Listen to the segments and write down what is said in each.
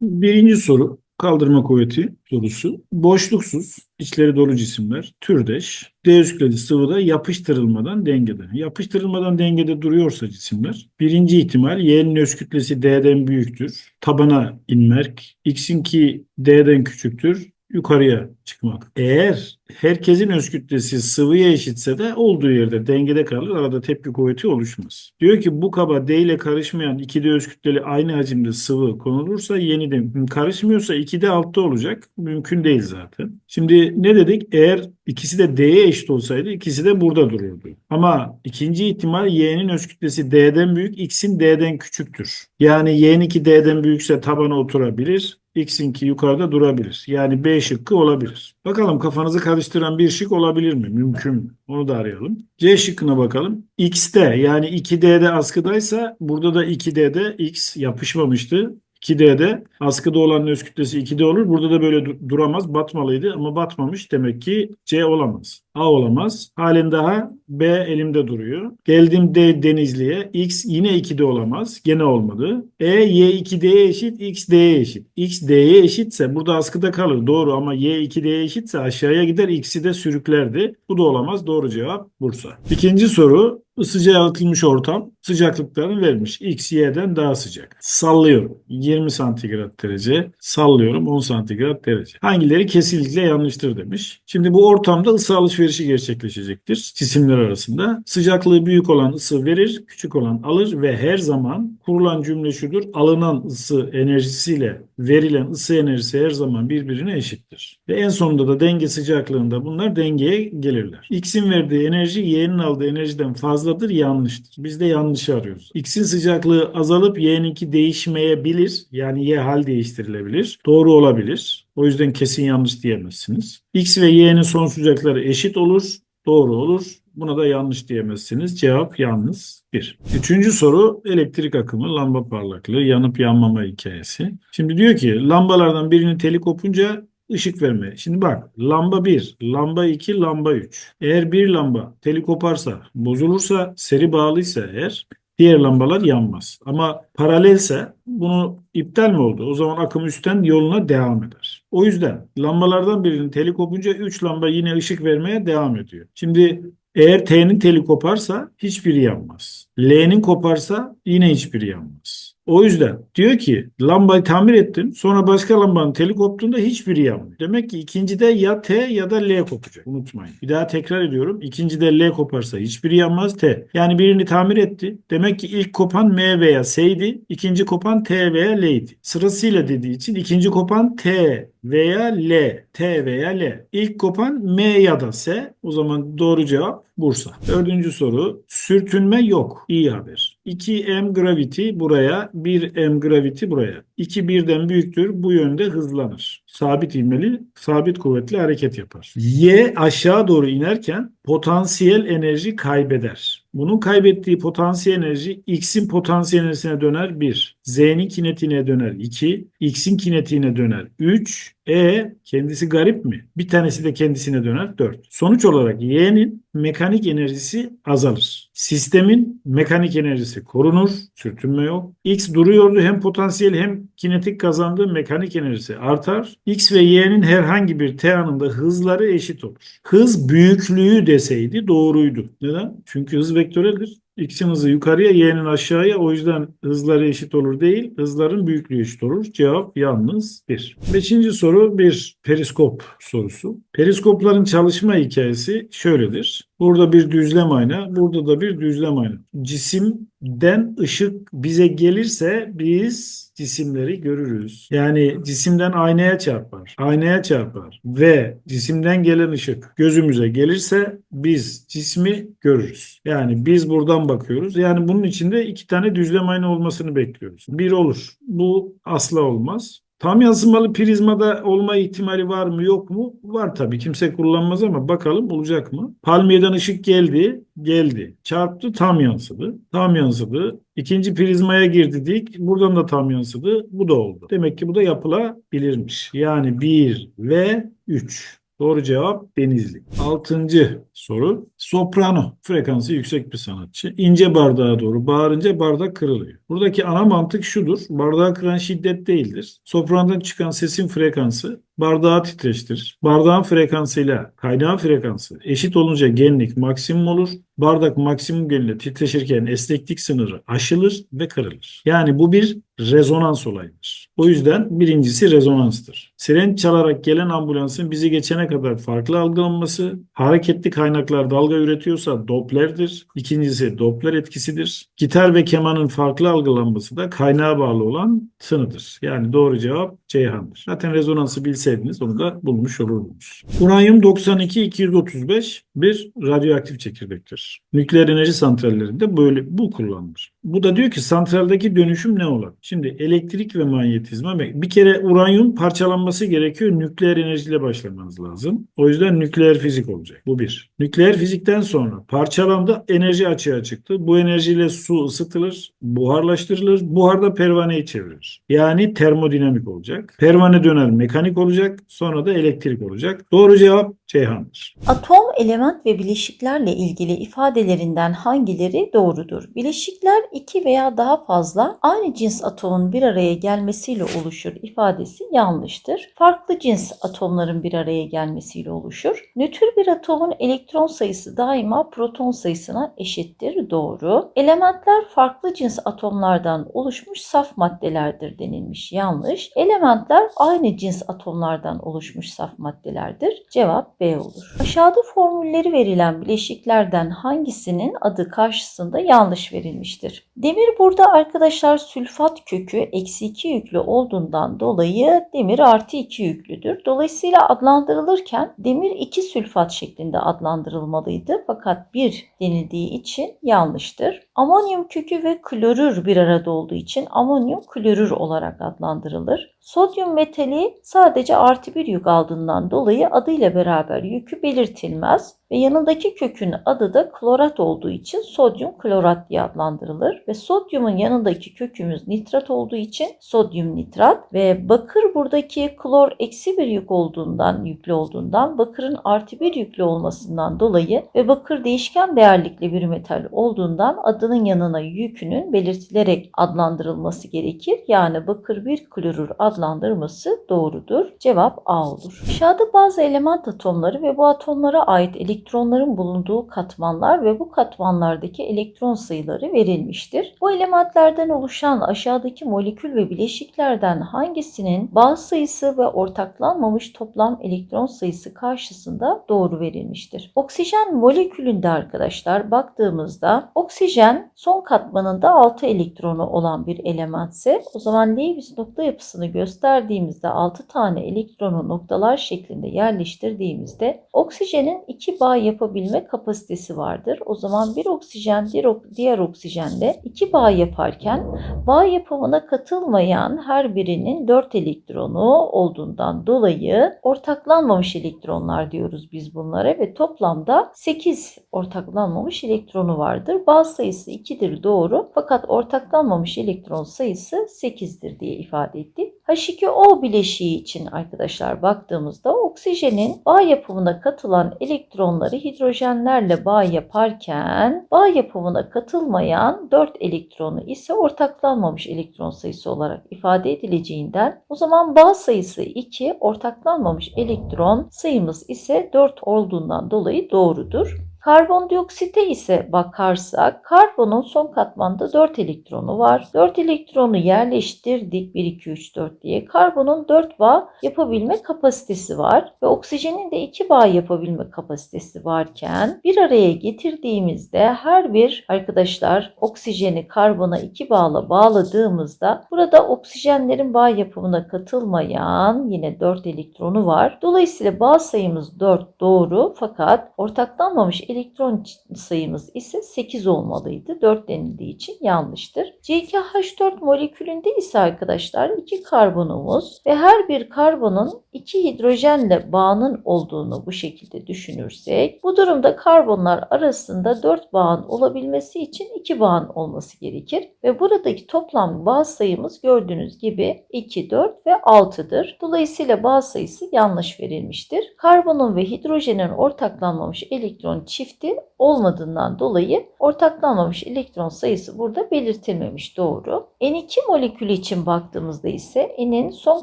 Birinci soru kaldırma kuvveti sorusu. Boşluksuz, içleri dolu cisimler, türdeş, D kütleli sıvıda yapıştırılmadan dengede. Yapıştırılmadan dengede duruyorsa cisimler, birinci ihtimal Y'nin öz kütlesi D'den büyüktür. Tabana inmek, X'inki D'den küçüktür. Yukarıya çıkmak. Eğer herkesin öz kütlesi sıvıya eşitse de olduğu yerde dengede kalır. Arada tepki kuvveti oluşmaz. Diyor ki bu kaba D ile karışmayan 2D öz kütleli aynı hacimde sıvı konulursa yeniden karışmıyorsa 2D altta olacak. Mümkün değil zaten. Şimdi ne dedik? Eğer ikisi de D'ye eşit olsaydı ikisi de burada dururdu. Ama ikinci ihtimal Y'nin öz kütlesi D'den büyük, X'in D'den küçüktür. Yani Y'ninki D'den büyükse tabana oturabilir. X'inki yukarıda durabilir. Yani B şıkkı olabilir. Bakalım kafanızı karıştıran bir şık olabilir mi? Mümkün mü? Onu da arayalım. C şıkkına bakalım. X'te yani 2D'de askıdaysa burada da 2D'de X yapışmamıştı. 2D'de askıda olan öz kütlesi 2D olur. Burada da böyle du- duramaz. Batmalıydı ama batmamış. Demek ki C olamaz. A olamaz. Halen daha B elimde duruyor. Geldim D Denizli'ye. X yine 2D olamaz. Gene olmadı. E Y 2D'ye eşit. X D'ye eşit. X D'ye eşitse burada askıda kalır. Doğru ama Y 2D'ye eşitse aşağıya gider. X'i de sürüklerdi. Bu da olamaz. Doğru cevap Bursa. İkinci soru. Isıca yalıtılmış ortam sıcaklıklarını vermiş. X, Y'den daha sıcak. Sallıyorum. 20 santigrat derece. Sallıyorum 10 santigrat derece. Hangileri kesinlikle yanlıştır demiş. Şimdi bu ortamda ısı alışverişi gerçekleşecektir cisimler arasında. Sıcaklığı büyük olan ısı verir, küçük olan alır ve her zaman kurulan cümle şudur. Alınan ısı enerjisiyle verilen ısı enerjisi her zaman birbirine eşittir. Ve en sonunda da denge sıcaklığında bunlar dengeye gelirler. X'in verdiği enerji Y'nin aldığı enerjiden fazladır, yanlıştır. Biz de yanlışı arıyoruz. X'in sıcaklığı azalıp Y'ninki değişmeyebilir. Yani Y hal değiştirilebilir. Doğru olabilir. O yüzden kesin yanlış diyemezsiniz. X ve Y'nin son sıcaklıkları eşit olur. Doğru olur. Buna da yanlış diyemezsiniz. Cevap yalnız 1. Üçüncü soru elektrik akımı, lamba parlaklığı, yanıp yanmama hikayesi. Şimdi diyor ki lambalardan birinin teli kopunca ışık verme. Şimdi bak lamba 1, lamba 2, lamba 3. Eğer bir lamba teli koparsa, bozulursa, seri bağlıysa eğer diğer lambalar yanmaz. Ama paralelse bunu iptal mi oldu? O zaman akım üstten yoluna devam eder. O yüzden lambalardan birinin teli kopunca 3 lamba yine ışık vermeye devam ediyor. Şimdi eğer T'nin teli koparsa hiçbiri yanmaz. L'nin koparsa yine hiçbiri yanmaz. O yüzden diyor ki lambayı tamir ettin sonra başka lambanın teli koptuğunda hiçbiri yanmıyor. Demek ki ikincide ya T ya da L kopacak. Unutmayın. Bir daha tekrar ediyorum. İkincide L koparsa hiçbiri yanmaz T. Yani birini tamir etti. Demek ki ilk kopan M veya S'ydi. ikinci kopan T veya L'ydi. Sırasıyla dediği için ikinci kopan T veya L. T veya L. İlk kopan M ya da S. O zaman doğru cevap Bursa. Dördüncü soru. Sürtünme yok. İyi haber. 2m gravity buraya, 1m gravity buraya. 2 birden büyüktür. Bu yönde hızlanır. Sabit ivmeli, sabit kuvvetli hareket yapar. Y aşağı doğru inerken potansiyel enerji kaybeder. Bunun kaybettiği potansiyel enerji X'in potansiyel enerjisine döner 1. Z'nin kinetiğine döner 2. X'in kinetiğine döner 3. E kendisi garip mi? Bir tanesi de kendisine döner 4. Sonuç olarak Y'nin mekanik enerjisi azalır. Sistemin mekanik enerjisi korunur. Sürtünme yok. X duruyordu hem potansiyel hem kinetik kazandığı mekanik enerjisi artar. X ve Y'nin herhangi bir T anında hızları eşit olur. Hız büyüklüğü deseydi doğruydu. Neden? Çünkü hız vektöreldir. X'in hızı yukarıya, Y'nin aşağıya. O yüzden hızları eşit olur değil. Hızların büyüklüğü eşit olur. Cevap yalnız 1. Beşinci soru bir periskop sorusu. Periskopların çalışma hikayesi şöyledir. Burada bir düzlem ayna, burada da bir düzlem ayna. Cisimden ışık bize gelirse biz cisimleri görürüz. Yani cisimden aynaya çarpar, aynaya çarpar ve cisimden gelen ışık gözümüze gelirse biz cismi görürüz. Yani biz buradan bakıyoruz. Yani bunun içinde iki tane düzlem ayna olmasını bekliyoruz. Bir olur. Bu asla olmaz. Tam yansımalı prizmada olma ihtimali var mı yok mu? Var tabii. Kimse kullanmaz ama bakalım olacak mı? Palmiyeden ışık geldi. Geldi. Çarptı tam yansıdı. Tam yansıdı. İkinci prizmaya girdi dik. Buradan da tam yansıdı. Bu da oldu. Demek ki bu da yapılabilirmiş. Yani 1 ve 3. Doğru cevap Denizli. Altıncı soru. Soprano frekansı yüksek bir sanatçı. İnce bardağa doğru bağırınca bardak kırılıyor. Buradaki ana mantık şudur. Bardağı kıran şiddet değildir. Sopranodan çıkan sesin frekansı bardağı titreştirir. Bardağın frekansıyla kaynağın frekansı eşit olunca genlik maksimum olur. Bardak maksimum genle titreşirken esneklik sınırı aşılır ve kırılır. Yani bu bir rezonans olayıdır. O yüzden birincisi rezonanstır. Siren çalarak gelen ambulansın bizi geçene kadar farklı algılanması, hareketli kaynaklar dalga üretiyorsa Doppler'dir. İkincisi Doppler etkisidir. Gitar ve kemanın farklı algılanması da kaynağa bağlı olan tınıdır. Yani doğru cevap Ceyhan'dır. Zaten rezonansı bilseydiniz onu da bulmuş olurdunuz. Uranyum 92-235 bir radyoaktif çekirdektir. Nükleer enerji santrallerinde böyle bu kullanılır. Bu da diyor ki santraldeki dönüşüm ne olur? Şimdi elektrik ve manyetizma bir kere uranyum parçalanması gerekiyor. Nükleer enerjiyle başlamanız lazım. O yüzden nükleer fizik olacak. Bu bir. Nükleer fizikten sonra parçalandı enerji açığa çıktı. Bu enerjiyle su ısıtılır, buharlaştırılır. Buharda pervaneyi çevirir. Yani termodinamik olacak. Pervane döner mekanik olacak. Sonra da elektrik olacak. Doğru cevap Ceyhan'dır. Atom, element ve bileşiklerle ilgili ifadelerinden hangileri doğrudur? Bileşikler iki veya daha fazla aynı cins atomun bir araya gelmesiyle oluşur ifadesi yanlıştır. Farklı cins atomların bir araya gelmesiyle oluşur. Nötr bir atomun elektron sayısı daima proton sayısına eşittir. Doğru. Elementler farklı cins atomlardan oluşmuş saf maddelerdir denilmiş. Yanlış. Elementler aynı cins atomlardan oluşmuş saf maddelerdir. Cevap B olur. Aşağıda formülleri verilen bileşiklerden hangisinin adı karşısında yanlış verilmiştir? Demir burada arkadaşlar sülfat kökü eksi 2 yüklü olduğundan dolayı demir artı 2 yüklüdür. Dolayısıyla adlandırılırken demir 2 sülfat şeklinde adlandırılmalıydı. Fakat 1 denildiği için yanlıştır. Amonyum kökü ve klorür bir arada olduğu için amonyum klorür olarak adlandırılır. Sodyum metali sadece artı bir yük aldığından dolayı adıyla beraber yükü belirtilmez ve yanındaki kökün adı da klorat olduğu için sodyum klorat diye adlandırılır ve sodyumun yanındaki kökümüz nitrat olduğu için sodyum nitrat ve bakır buradaki klor eksi bir yük olduğundan yüklü olduğundan bakırın artı bir yüklü olmasından dolayı ve bakır değişken değerlikli bir metal olduğundan adının yanına yükünün belirtilerek adlandırılması gerekir. Yani bakır bir klorür adlandırması doğrudur. Cevap A olur. Aşağıda bazı element atomları ve bu atomlara ait elektronların bulunduğu katmanlar ve bu katmanlardaki elektron sayıları verilmiştir. Bu elementlerden oluşan aşağıdaki molekül ve bileşiklerden hangisinin bağ sayısı ve ortaklanmamış toplam elektron sayısı karşısında doğru verilmiştir? Oksijen molekülünde arkadaşlar baktığımızda oksijen son katmanında 6 elektronu olan bir elementse o zaman Lewis nokta yapısını gösterdiğimizde 6 tane elektronu noktalar şeklinde yerleştirdiğimizde oksijenin 2 bağ yapabilme kapasitesi vardır. O zaman bir oksijen diğer oksijenle 2 bağ yaparken bağ yapımına katılmayan her birinin 4 elektronu olduğundan dolayı ortaklanmamış elektronlar diyoruz biz bunlara ve toplamda 8 ortaklanmamış elektronu vardır. Bağ sayısı 2'dir doğru fakat ortaklanmamış elektron sayısı 8'dir diye ifade ettik. H2O bileşiği için arkadaşlar baktığımızda oksijenin bağ yapımına katılan elektronları hidrojenlerle bağ yaparken bağ yapımına katılmayan 4 elektronu ise ortaklanmamış elektron sayısı olarak ifade edileceğinden o zaman bağ sayısı 2 ortaklanmamış elektron sayımız ise 4 olduğundan dolayı doğrudur. Karbondioksite ise bakarsak karbonun son katmanda 4 elektronu var. 4 elektronu yerleştirdik 1 2 3 4 diye. Karbonun 4 bağ yapabilme kapasitesi var ve oksijenin de 2 bağ yapabilme kapasitesi varken bir araya getirdiğimizde her bir arkadaşlar oksijeni karbona 2 bağla bağladığımızda burada oksijenlerin bağ yapımına katılmayan yine 4 elektronu var. Dolayısıyla bağ sayımız 4 doğru fakat ortaklanmamış elektron sayımız ise 8 olmalıydı. 4 denildiği için yanlıştır. C2H4 molekülünde ise arkadaşlar 2 karbonumuz ve her bir karbonun 2 hidrojenle bağının olduğunu bu şekilde düşünürsek bu durumda karbonlar arasında 4 bağın olabilmesi için 2 bağın olması gerekir ve buradaki toplam bağ sayımız gördüğünüz gibi 2, 4 ve 6'dır. Dolayısıyla bağ sayısı yanlış verilmiştir. Karbonun ve hidrojenin ortaklanmamış elektron çift çifti olmadığından dolayı ortaklanmamış elektron sayısı burada belirtilmemiş doğru. N2 molekülü için baktığımızda ise N'in son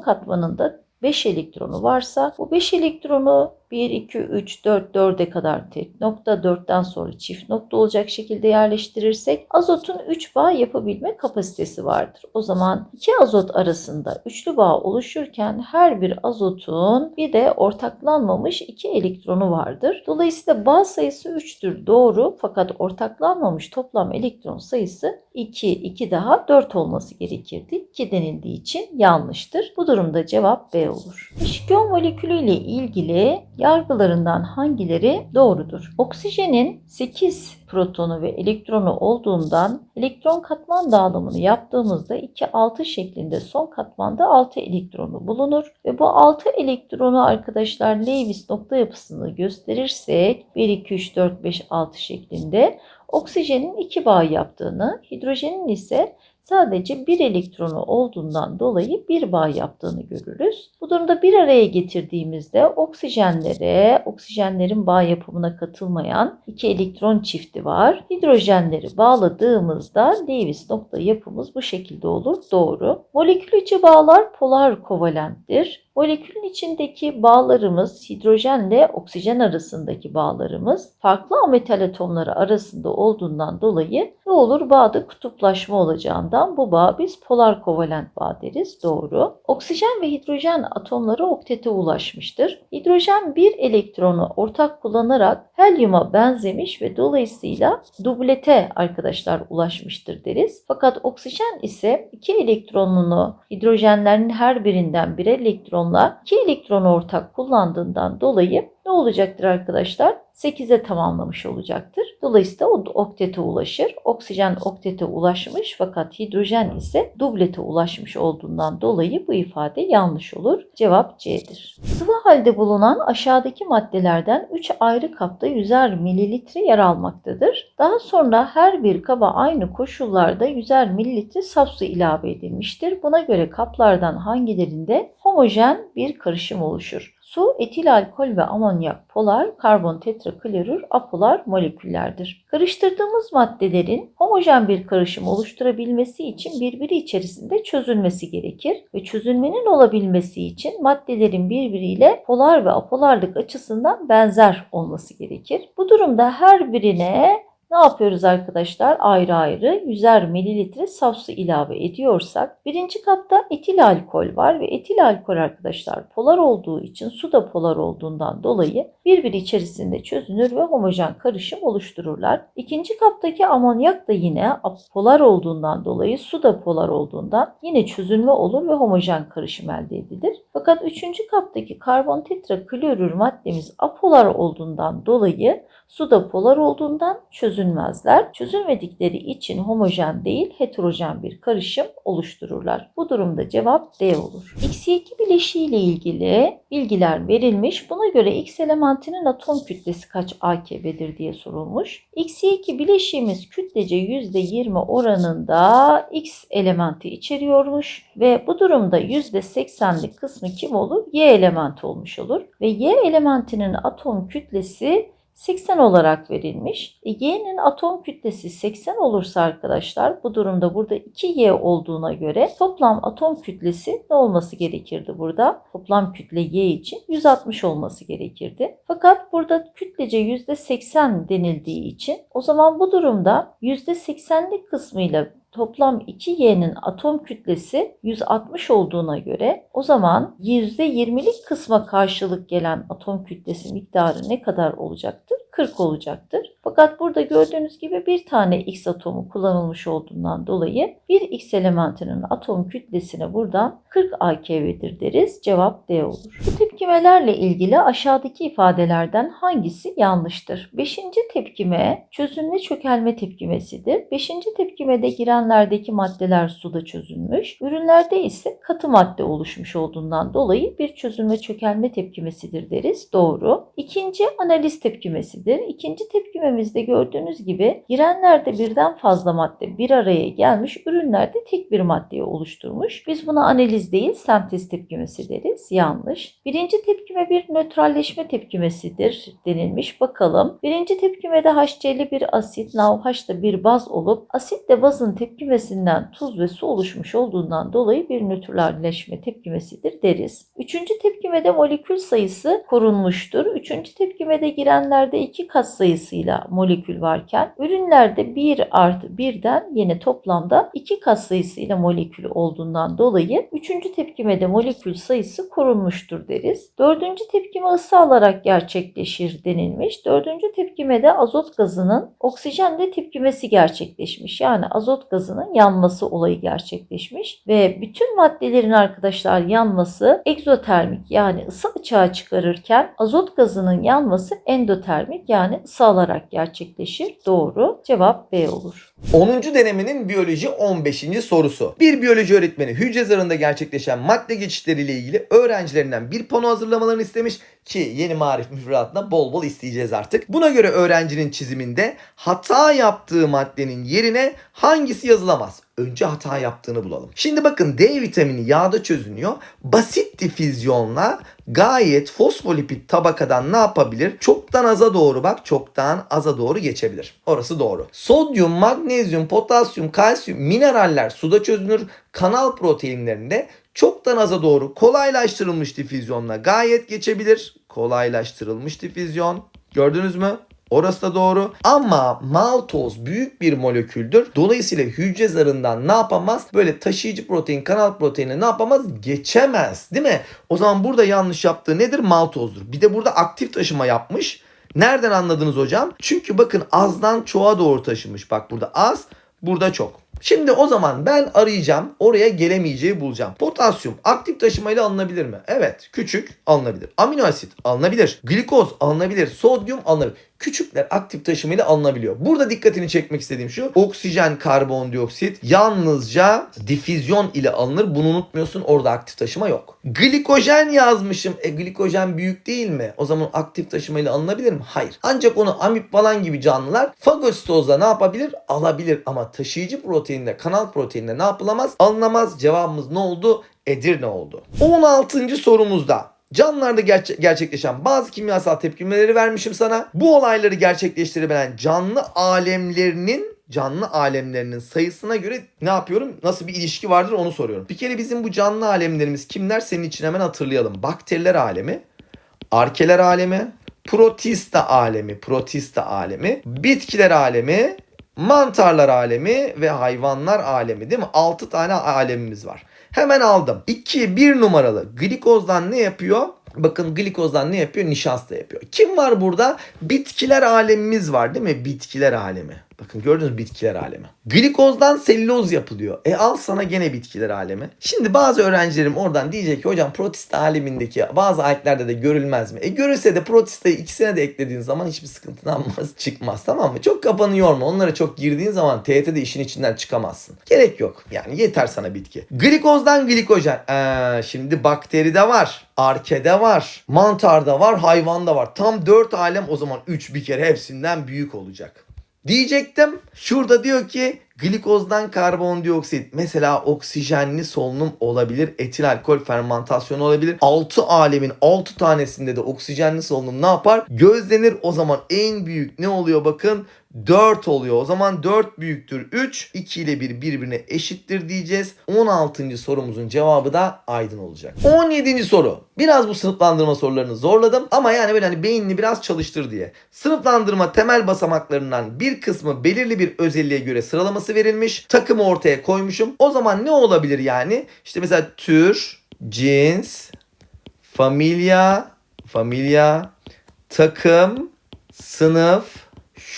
katmanında 5 elektronu varsa bu 5 elektronu 1, 2, 3, 4, 4'e kadar tek nokta, 4'ten sonra çift nokta olacak şekilde yerleştirirsek azotun 3 bağ yapabilme kapasitesi vardır. O zaman iki azot arasında üçlü bağ oluşurken her bir azotun bir de ortaklanmamış iki elektronu vardır. Dolayısıyla bağ sayısı 3'tür doğru fakat ortaklanmamış toplam elektron sayısı 2, 2 daha 4 olması gerekirdi. 2 denildiği için yanlıştır. Bu durumda cevap B olur. H2O molekülü ile ilgili yargılarından hangileri doğrudur? Oksijenin 8 protonu ve elektronu olduğundan elektron katman dağılımını yaptığımızda 2-6 şeklinde son katmanda 6 elektronu bulunur ve bu 6 elektronu arkadaşlar Lewis nokta yapısını gösterirsek 1, 2, 3, 4, 5, 6 şeklinde oksijenin 2 bağ yaptığını, hidrojenin ise sadece bir elektronu olduğundan dolayı bir bağ yaptığını görürüz. Bu durumda bir araya getirdiğimizde oksijenlere, oksijenlerin bağ yapımına katılmayan iki elektron çifti var. Hidrojenleri bağladığımızda Lewis nokta yapımız bu şekilde olur. Doğru. Molekül içi bağlar polar kovalenttir. Molekülün içindeki bağlarımız hidrojenle oksijen arasındaki bağlarımız farklı ametal atomları arasında olduğundan dolayı ne olur bağda kutuplaşma olacağından bu bağ biz polar kovalent bağ deriz. Doğru. Oksijen ve hidrojen atomları oktete ulaşmıştır. Hidrojen bir elektronu ortak kullanarak helyuma benzemiş ve dolayısıyla dublete arkadaşlar ulaşmıştır deriz. Fakat oksijen ise iki elektronunu hidrojenlerin her birinden bir elektronla iki elektronu ortak kullandığından dolayı ne olacaktır arkadaşlar? 8'e tamamlamış olacaktır. Dolayısıyla o oktete ulaşır. Oksijen oktete ulaşmış fakat hidrojen ise dublete ulaşmış olduğundan dolayı bu ifade yanlış olur. Cevap C'dir. Sıvı halde bulunan aşağıdaki maddelerden 3 ayrı kapta 100'er mililitre yer almaktadır. Daha sonra her bir kaba aynı koşullarda 100'er mililitre saf su ilave edilmiştir. Buna göre kaplardan hangilerinde homojen bir karışım oluşur? Su, etil alkol ve amonyak polar, karbon tetraklorür apolar moleküllerdir. Karıştırdığımız maddelerin homojen bir karışım oluşturabilmesi için birbiri içerisinde çözülmesi gerekir ve çözülmenin olabilmesi için maddelerin birbiriyle polar ve apolarlık açısından benzer olması gerekir. Bu durumda her birine ne yapıyoruz arkadaşlar? Ayrı ayrı 100'er mililitre saf su ilave ediyorsak birinci kapta etil alkol var ve etil alkol arkadaşlar polar olduğu için su da polar olduğundan dolayı birbiri içerisinde çözünür ve homojen karışım oluştururlar. İkinci kaptaki amonyak da yine polar olduğundan dolayı su da polar olduğundan yine çözünme olur ve homojen karışım elde edilir. Fakat üçüncü kaptaki karbon tetraklorür maddemiz apolar olduğundan dolayı su da polar olduğundan çözünmezler. Çözülmedikleri için homojen değil heterojen bir karışım oluştururlar. Bu durumda cevap D olur. X2 bileşiği ile ilgili bilgiler verilmiş. Buna göre X elementinin atom kütlesi kaç AKB'dir diye sorulmuş. X2 bileşiğimiz kütlece %20 oranında X elementi içeriyormuş ve bu durumda %80'lik kısmı kim olur? Y elementi olmuş olur ve Y elementinin atom kütlesi 80 olarak verilmiş. E, Y'nin atom kütlesi 80 olursa arkadaşlar bu durumda burada 2Y olduğuna göre toplam atom kütlesi ne olması gerekirdi burada? Toplam kütle Y için 160 olması gerekirdi. Fakat burada kütlece %80 denildiği için o zaman bu durumda %80'lik kısmıyla toplam 2y'nin atom kütlesi 160 olduğuna göre o zaman %20'lik kısma karşılık gelen atom kütlesi miktarı ne kadar olacaktır? 40 olacaktır. Fakat burada gördüğünüz gibi bir tane X atomu kullanılmış olduğundan dolayı bir X elementinin atom kütlesine buradan 40 AKV'dir deriz. Cevap D olur. Bu tepkimelerle ilgili aşağıdaki ifadelerden hangisi yanlıştır? Beşinci tepkime çözünme çökelme tepkimesidir. Beşinci tepkimede girenlerdeki maddeler suda çözülmüş. Ürünlerde ise katı madde oluşmuş olduğundan dolayı bir çözünme çökelme tepkimesidir deriz. Doğru. İkinci analiz tepkimesidir. İkinci tepkimemizde gördüğünüz gibi girenlerde birden fazla madde bir araya gelmiş, ürünlerde tek bir maddeyi oluşturmuş. Biz buna analiz değil sentez tepkimesi deriz. Yanlış. Birinci Birinci tepkime bir nötralleşme tepkimesidir denilmiş. Bakalım. Birinci tepkimede HCl bir asit, NaOH da bir baz olup asitle bazın tepkimesinden tuz ve su oluşmuş olduğundan dolayı bir nötralleşme tepkimesidir deriz. Üçüncü tepkimede molekül sayısı korunmuştur. Üçüncü tepkimede girenlerde iki kat sayısıyla molekül varken ürünlerde 1 artı 1'den yine toplamda iki kat sayısıyla molekül olduğundan dolayı üçüncü tepkimede molekül sayısı korunmuştur deriz. Dördüncü tepkime ısı alarak gerçekleşir denilmiş. Dördüncü tepkimede azot gazının oksijenle tepkimesi gerçekleşmiş. Yani azot gazının yanması olayı gerçekleşmiş ve bütün maddelerin arkadaşlar yanması egzotermik yani ısı açığa çıkarırken azot gazının yanması endotermik yani ısı alarak gerçekleşir. Doğru. Cevap B olur. 10. denemenin biyoloji 15. sorusu. Bir biyoloji öğretmeni hücre zarında gerçekleşen madde geçişleriyle ilgili öğrencilerinden bir pano hazırlamalarını istemiş ki yeni marif müfredatına bol bol isteyeceğiz artık. Buna göre öğrencinin çiziminde hata yaptığı maddenin yerine hangisi yazılamaz? Önce hata yaptığını bulalım. Şimdi bakın D vitamini yağda çözünüyor. Basit difüzyonla gayet fosfolipid tabakadan ne yapabilir? Çoktan aza doğru bak çoktan aza doğru geçebilir. Orası doğru. Sodyum, magnezyum, potasyum, kalsiyum, mineraller suda çözünür. Kanal proteinlerinde çoktan aza doğru kolaylaştırılmış difüzyonla gayet geçebilir. Kolaylaştırılmış difüzyon. Gördünüz mü? Orası da doğru. Ama maltoz büyük bir moleküldür. Dolayısıyla hücre zarından ne yapamaz? Böyle taşıyıcı protein, kanal proteini ne yapamaz? Geçemez. Değil mi? O zaman burada yanlış yaptığı nedir? Maltozdur. Bir de burada aktif taşıma yapmış. Nereden anladınız hocam? Çünkü bakın azdan çoğa doğru taşımış. Bak burada az, burada çok. Şimdi o zaman ben arayacağım. Oraya gelemeyeceği bulacağım. Potasyum aktif taşımayla alınabilir mi? Evet. Küçük alınabilir. Amino asit alınabilir. Glikoz alınabilir. Sodyum alınabilir. Küçükler aktif taşımayla alınabiliyor. Burada dikkatini çekmek istediğim şu. Oksijen, karbondioksit yalnızca difüzyon ile alınır. Bunu unutmuyorsun. Orada aktif taşıma yok. Glikojen yazmışım. E glikojen büyük değil mi? O zaman aktif taşımayla alınabilir mi? Hayır. Ancak onu amip falan gibi canlılar fagositozla ne yapabilir? Alabilir. Ama taşıyıcı proteinle, kanal proteinle ne yapılamaz? Alınamaz. Cevabımız ne oldu? Edirne oldu. 16. sorumuzda Canlılarda gerçe- gerçekleşen bazı kimyasal tepkimeleri vermişim sana. Bu olayları gerçekleştirebilen canlı alemlerinin canlı alemlerinin sayısına göre ne yapıyorum? Nasıl bir ilişki vardır onu soruyorum. Bir kere bizim bu canlı alemlerimiz kimler senin için hemen hatırlayalım. Bakteriler alemi, arkeler alemi, protista alemi, protista alemi, bitkiler alemi, mantarlar alemi ve hayvanlar alemi değil mi? 6 tane alemimiz var. Hemen aldım. 2 1 numaralı glikozdan ne yapıyor? Bakın glikozdan ne yapıyor? Nişasta yapıyor. Kim var burada? Bitkiler alemimiz var değil mi? Bitkiler alemi. Bakın gördünüz mü bitkiler alemi. Glikozdan selüloz yapılıyor. E al sana gene bitkiler alemi. Şimdi bazı öğrencilerim oradan diyecek ki hocam protista alemindeki bazı aletlerde de görülmez mi? E görülse de protistayı ikisine de eklediğin zaman hiçbir sıkıntından çıkmaz tamam mı? Çok kafanı yorma. Onlara çok girdiğin zaman TYT'de işin içinden çıkamazsın. Gerek yok. Yani yeter sana bitki. Glikozdan glikojen. Ee, şimdi bakteride var. Arkede var. Mantarda var. Hayvanda var. Tam 4 alem o zaman 3 bir kere hepsinden büyük olacak. Diyecektim. Şurada diyor ki glikozdan karbondioksit mesela oksijenli solunum olabilir. Etil alkol fermentasyonu olabilir. 6 alemin 6 tanesinde de oksijenli solunum ne yapar? Gözlenir. O zaman en büyük ne oluyor bakın? 4 oluyor. O zaman 4 büyüktür 3. 2 ile 1 birbirine eşittir diyeceğiz. 16. sorumuzun cevabı da aydın olacak. 17. soru. Biraz bu sınıflandırma sorularını zorladım ama yani böyle hani beynini biraz çalıştır diye. Sınıflandırma temel basamaklarından bir kısmı belirli bir özelliğe göre sıralaması verilmiş. Takımı ortaya koymuşum. O zaman ne olabilir yani? İşte mesela tür, cins, familya, familya, takım, sınıf,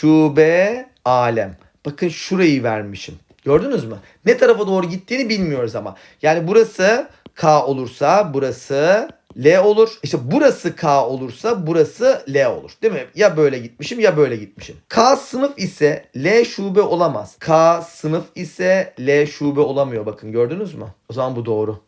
şube, alem. Bakın şurayı vermişim. Gördünüz mü? Ne tarafa doğru gittiğini bilmiyoruz ama. Yani burası K olursa burası L olur. İşte burası K olursa burası L olur. Değil mi? Ya böyle gitmişim ya böyle gitmişim. K sınıf ise L şube olamaz. K sınıf ise L şube olamıyor. Bakın gördünüz mü? O zaman bu doğru.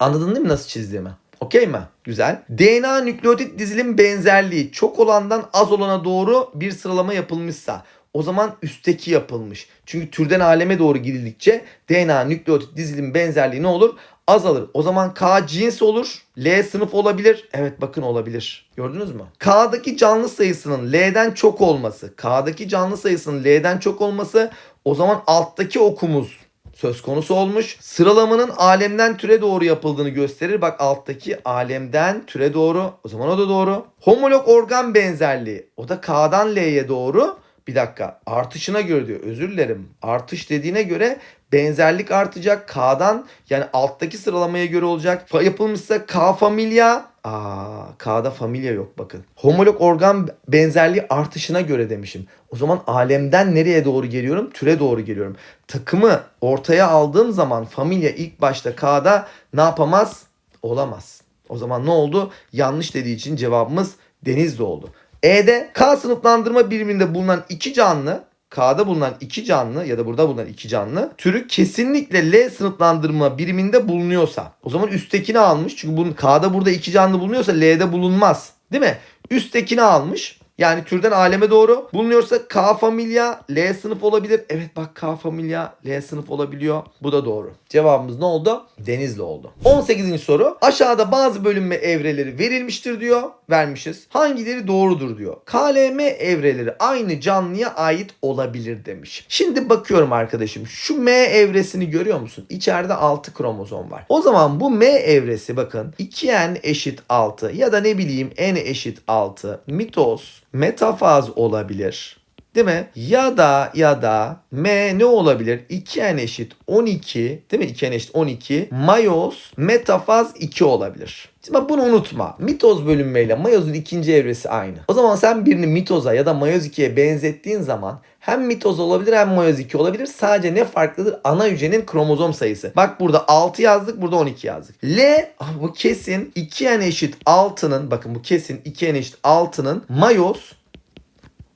Anladın değil mi nasıl çizdiğimi? Okey mi? Güzel. DNA nükleotit dizilim benzerliği çok olandan az olana doğru bir sıralama yapılmışsa o zaman üstteki yapılmış. Çünkü türden aleme doğru gidildikçe DNA nükleotit dizilim benzerliği ne olur? azalır. O zaman K cins olur. L sınıf olabilir. Evet bakın olabilir. Gördünüz mü? K'daki canlı sayısının L'den çok olması. K'daki canlı sayısının L'den çok olması o zaman alttaki okumuz söz konusu olmuş. Sıralamanın alemden türe doğru yapıldığını gösterir. Bak alttaki alemden türe doğru. O zaman o da doğru. Homolog organ benzerliği. O da K'dan L'ye doğru. Bir dakika artışına göre diyor. Özür dilerim. Artış dediğine göre benzerlik artacak. K'dan yani alttaki sıralamaya göre olacak. Yapılmışsa K familya. Aa, K'da familya yok bakın. Homolog organ benzerliği artışına göre demişim. O zaman alemden nereye doğru geliyorum? Türe doğru geliyorum. Takımı ortaya aldığım zaman familya ilk başta K'da ne yapamaz? Olamaz. O zaman ne oldu? Yanlış dediği için cevabımız Denizli oldu. E'de K sınıflandırma biriminde bulunan iki canlı K'da bulunan iki canlı ya da burada bulunan iki canlı türü kesinlikle L sınıflandırma biriminde bulunuyorsa o zaman üsttekini almış. Çünkü bunun K'da burada iki canlı bulunuyorsa L'de bulunmaz. Değil mi? Üsttekini almış. Yani türden aleme doğru bulunuyorsa K familya L sınıf olabilir. Evet bak K familya L sınıf olabiliyor. Bu da doğru. Cevabımız ne oldu? Denizli oldu. 18. soru. Aşağıda bazı bölünme evreleri verilmiştir diyor. Vermişiz. Hangileri doğrudur diyor. KLM evreleri aynı canlıya ait olabilir demiş. Şimdi bakıyorum arkadaşım. Şu M evresini görüyor musun? İçeride 6 kromozom var. O zaman bu M evresi bakın 2N eşit 6 ya da ne bileyim N eşit 6 mitoz metafaz olabilir. Değil mi? Ya da ya da M ne olabilir? 2N eşit 12 değil mi? 2N eşit 12 mayoz metafaz 2 olabilir. Şimdi bak bunu unutma. Mitoz bölünmeyle mayozun ikinci evresi aynı. O zaman sen birini mitoza ya da mayoz 2'ye benzettiğin zaman hem mitoz olabilir hem mayoz 2 olabilir. Sadece ne farklıdır? Ana hücrenin kromozom sayısı. Bak burada 6 yazdık burada 12 yazdık. L bu kesin 2N eşit 6'nın bakın bu kesin 2N eşit 6'nın mayoz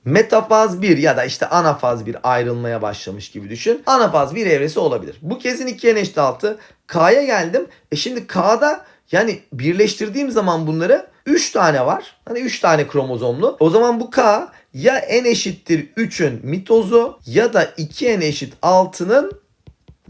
metafaz 1 ya da işte anafaz 1 ayrılmaya başlamış gibi düşün. Anafaz 1 evresi olabilir. Bu kesin 2'ye eşit 6. K'ya geldim. E şimdi K'da yani birleştirdiğim zaman bunları 3 tane var. Hani 3 tane kromozomlu. O zaman bu K ya n eşittir 3'ün mitozu ya da 2n eşit 6'nın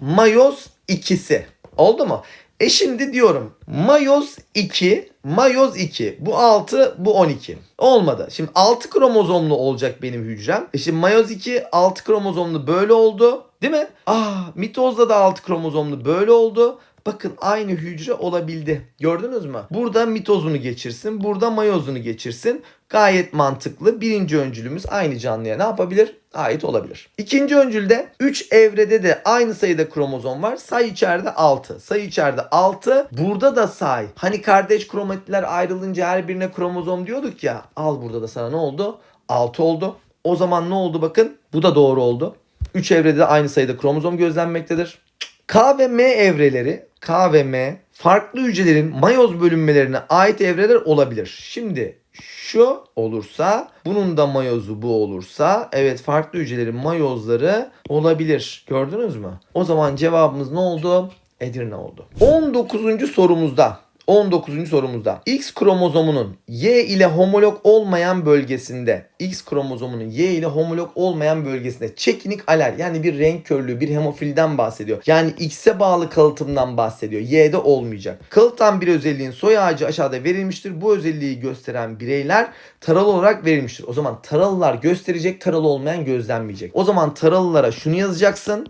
mayoz ikisi. Oldu mu? E şimdi diyorum mayoz 2, mayoz 2. Bu 6, bu 12. Olmadı. Şimdi 6 kromozomlu olacak benim hücrem. E şimdi mayoz 2 6 kromozomlu böyle oldu. Değil mi? Ah mitozda da 6 kromozomlu böyle oldu. Bakın aynı hücre olabildi. Gördünüz mü? Burada mitozunu geçirsin. Burada mayozunu geçirsin. Gayet mantıklı. Birinci öncülümüz aynı canlıya ne yapabilir? Ait olabilir. İkinci öncülde 3 evrede de aynı sayıda kromozom var. Say içeride 6. Say içeride 6. Burada da say. Hani kardeş kromatitler ayrılınca her birine kromozom diyorduk ya. Al burada da sana ne oldu? 6 oldu. O zaman ne oldu bakın? Bu da doğru oldu. 3 evrede de aynı sayıda kromozom gözlenmektedir. K ve M evreleri, K ve M farklı hücrelerin mayoz bölünmelerine ait evreler olabilir. Şimdi şu olursa, bunun da mayozu bu olursa, evet farklı hücrelerin mayozları olabilir. Gördünüz mü? O zaman cevabımız ne oldu? Edirne oldu. 19. sorumuzda 19. sorumuzda X kromozomunun Y ile homolog olmayan bölgesinde X kromozomunun Y ile homolog olmayan bölgesinde çekinik aler yani bir renk körlüğü bir hemofilden bahsediyor. Yani X'e bağlı kalıtımdan bahsediyor. Y'de olmayacak. Kalıtan bir özelliğin soy ağacı aşağıda verilmiştir. Bu özelliği gösteren bireyler taralı olarak verilmiştir. O zaman taralılar gösterecek, taralı olmayan gözlenmeyecek. O zaman taralılara şunu yazacaksın.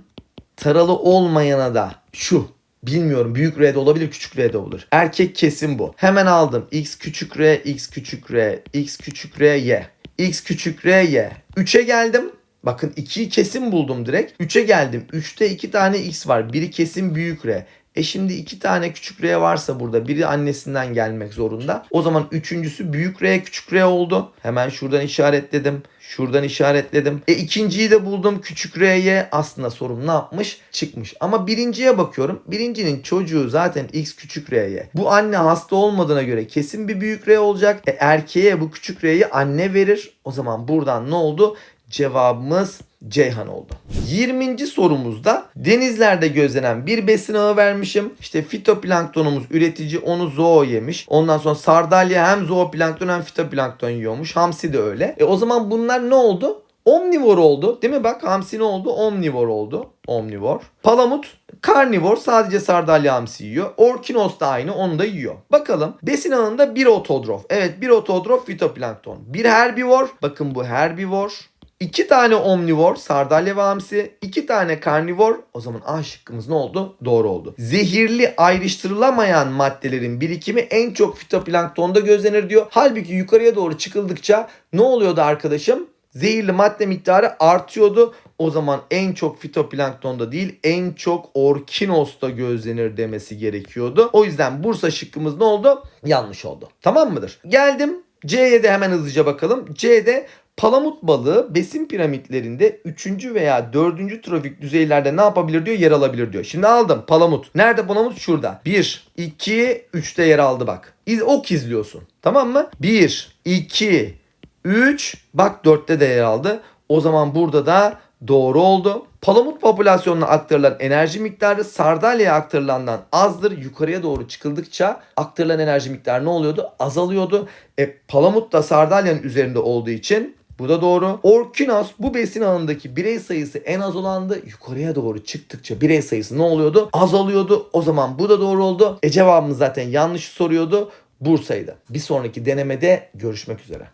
Taralı olmayana da şu Bilmiyorum büyük R de olabilir küçük R de olur. Erkek kesim bu. Hemen aldım. X küçük R, X küçük R, X küçük R, Y. X küçük R, Y. 3'e geldim. Bakın 2'yi kesim buldum direkt. 3'e geldim. 3'te 2 tane X var. Biri kesim büyük R. E şimdi iki tane küçük R varsa burada biri annesinden gelmek zorunda. O zaman üçüncüsü büyük R küçük R oldu. Hemen şuradan işaretledim. Şuradan işaretledim. E ikinciyi de buldum. Küçük R'ye aslında sorum ne yapmış? Çıkmış. Ama birinciye bakıyorum. Birincinin çocuğu zaten X küçük R'ye. Bu anne hasta olmadığına göre kesin bir büyük R olacak. E erkeğe bu küçük R'yi anne verir. O zaman buradan ne oldu? Cevabımız Ceyhan oldu. 20. sorumuzda denizlerde gözlenen bir besin ağı vermişim. İşte fitoplanktonumuz üretici onu zoo yemiş. Ondan sonra sardalya hem zooplankton hem fitoplankton yiyormuş. Hamsi de öyle. E o zaman bunlar ne oldu? Omnivor oldu. Değil mi? Bak hamsi ne oldu? Omnivor oldu. omnivor. Palamut karnivor sadece sardalya hamsi yiyor. Orkinos da aynı onu da yiyor. Bakalım besin ağında bir otodrof. Evet bir otodrof fitoplankton. Bir herbivor. Bakın bu herbivor. İki tane omnivor, sardalya ve hamsi. iki tane karnivor. O zaman A şıkkımız ne oldu? Doğru oldu. Zehirli ayrıştırılamayan maddelerin birikimi en çok fitoplanktonda gözlenir diyor. Halbuki yukarıya doğru çıkıldıkça ne oluyordu arkadaşım? Zehirli madde miktarı artıyordu. O zaman en çok fitoplanktonda değil en çok orkinosta gözlenir demesi gerekiyordu. O yüzden Bursa şıkkımız ne oldu? Yanlış oldu. Tamam mıdır? Geldim C'ye de hemen hızlıca bakalım. C'de palamut balığı besin piramitlerinde 3. veya 4. trofik düzeylerde ne yapabilir diyor? Yer alabilir diyor. Şimdi aldım palamut. Nerede palamut? Şurada. 1, 2, 3'te yer aldı bak. İz, ok izliyorsun. Tamam mı? 1, 2, 3 bak 4'te de yer aldı. O zaman burada da doğru oldu. Palamut popülasyonuna aktarılan enerji miktarı sardalyaya aktarılandan azdır. Yukarıya doğru çıkıldıkça aktarılan enerji miktarı ne oluyordu? Azalıyordu. E, palamut da sardalyanın üzerinde olduğu için bu da doğru. Orkinos bu besin ağındaki birey sayısı en az olandı. Yukarıya doğru çıktıkça birey sayısı ne oluyordu? Azalıyordu. O zaman bu da doğru oldu. E cevabımız zaten yanlış soruyordu. Bursa'ydı. Bir sonraki denemede görüşmek üzere.